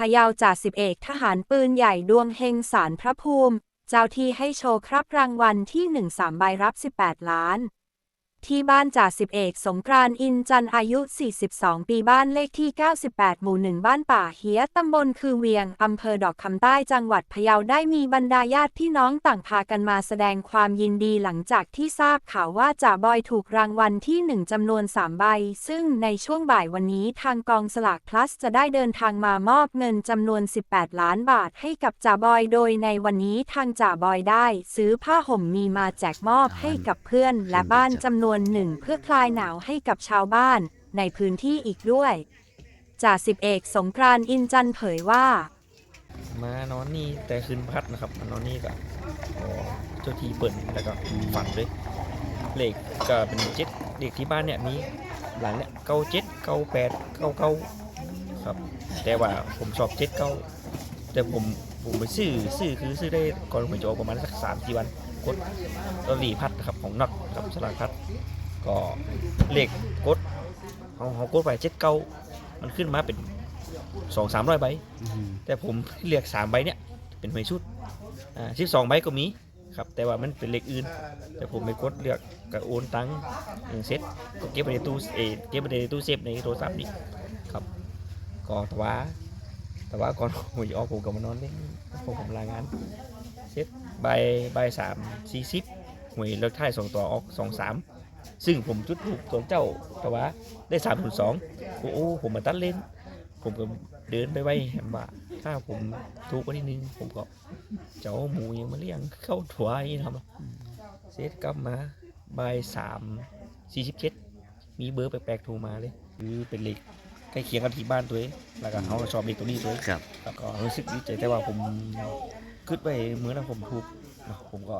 พยาวจ่าสิบเอกทหารปืนใหญ่ดวงเฮงสารพระภูมิ เจ้าที่ให้โชว์ครับรางวัลที่ 1 3ใบรับ 18 ล้าน ที่บ้านจ่าสิบเอกสงกรานอินจันอายุ 42 ปีบ้านเลขที่ 98 หมู่1บ้านป่าเฮียตำบลคือเวียง อำเภอดอกคำใต้จังหวัดพะเยาได้มีบรรดาญาติพี่น้องต่างพากันมาแสดงความยินดีหลังจากที่ทราบข่าวว่าจ่าบอยถูกรางวัลที่1จำนวน 3 ใบ ซึ่งในช่วงบ่ายวันนี้ทางกองสลาก plus จะได้เดินทางมามอบเงินจำนวน 18 ล้านบาทให้กับจ่าบอย โดยในวันนี้ทางจ่าบอยได้ ซื้อผ้าห่มมีมาแจกมอบให้กับเพื่อน และบ้านจำนวนหนึ่งเพื่อคลายหนาวให้กับชาวบ้านในพื้นที่อีกด้วยจ่าสิบเอกสงกรานต์อินจันทร์เผยว่า มานอนนี่แต่คืนพัดนะครับมานอนนี่ก็อ๋อเจ้าทีเปิดแล้วก็ฝันเลยเลขก็เป็นเจ็ดเลขที่บ้านเนี่ยมีหลังเนี่ยเก้าเจ็ดเก้าแปดเก้าเก้าครับ แต่ว่าผมชอบเจ็ดเก้าแต่ผม ผมไปซื้อซื้อคือซื้อได้ก่อนหวยจะออกประมาณสักสามสี่วันกดลอตเตอรี่พัดนะครับของน็อตครับสลากพัด ก็เลขกดเขาเขากดไปเจ็ดเก้ามันขึ้นมาเป็นสองสามร้อยใบ แต่ผมเลือกสามใบเนี่ยเป็นหวยชุดอ่าสิบสองใบก็มีครับแต่ว่ามันเป็นเลขอื่น แต่ผมไปกดเลือกกับโอนตังค์หนึ่งเซตก็เก็บไว้ในตู้เออเก็บไว้ในตู้เซฟในโทรศัพท์นี่ครับก็แต่ว่า แต่ว่าก่อนหวยออกผมก็มานอนเล่นผมผมลางานเซตใบใบสามสี่สิบหวยเลือกท้ายสองตัวออกสองสามซึ่งผมจุดถูกตัวเจ้าแต่ว่าได้สามถึงสองโอ้โหผมมาตัดเล่น ผมก็เดินไปไว้เห็นว่าถ้าผมถูกกว่านิดนึงผมก็เจะเอาหมูยังมาเลี้ยงเข้าถั่วอย่างนี้ทำเซตกลับมาบ่ายสามสี่สิบเจ็ดมีเบอร์แปลกๆโทรมาเลย คือเป็นเลข ใกล้เคียงกับที่บ้านตัวเองแล้วก็เขาชอบเลขตัวนี้ตัวเองครับแล้วก็รู้สึกดีใจแต่ว่าผมคิดไปเมื่อนั้นผมถูกเนาะผมก็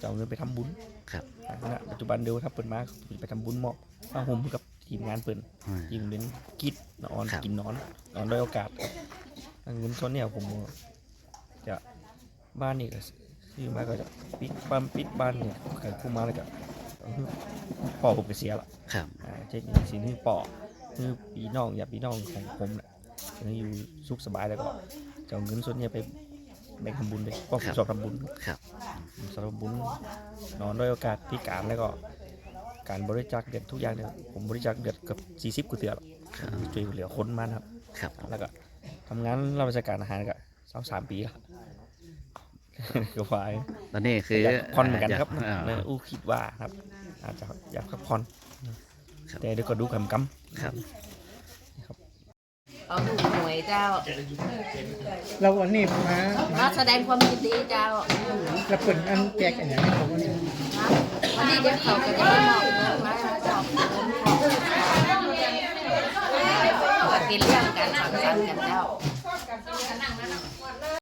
จะเอาเงินไปทำบุญครับณปัจจุบันเดี๋ยวถ้าเปิดมาผมไปทำบุญเหมาะผ้าห่มกับทีมงานเปิด อืม ยิงเป็นกิดนอนครับ กินนอนนอนด้วยโอกาสครับเงินส่วนเนี่ยผมจะบ้านนี่ก็ซื้อมาก็จะปิดบ้านปิดบ้านเนี่ยใครคู่มาแล้วก็ต้องให้พ่อผมก็เสียละครับอ่าเช็คนี่สินี่ป่อ คือปีน้องอย่าปีน้องของผมแหละจะอยู่สุขสบายแล้วก็จะเอาเงินส่วนเนี่ยไปแบ่งทำบุญเลยเพราะผมชอบทำบุญครับผมชอบทำบุญนอนด้วยโอกาสพิการแล้วก็ การบริจาคเดือนทุกอย่างเนี่ยผมบริจาคเดือนเกือบ40กว่าเตือนครับ ช่วยเหลือคนมานะครับ ครับ แล้วก็ทำงานรับราชการอาหารก็สามสามปีแล้วก็ฝ่ายตอนนี้คืออยากพักผ่อนเหมือนกันครับอ่านะอู้คิดว่าครับ อาจจะอยากพักผ่อนครับ แต่เดี๋ยวก็ดูกำกำครับเอาถูกหวยเจ้าแล้ววันนี้มามาแสดงความยินดีเจ้าแล้วเปิดอันแจกอันอย่างนี้ผมวันนี้วันนี้เดี๋ยวเขาจะได้มอบเงินมาเจ้ามากินเรื่องกันสังสรรค์กันเจ้า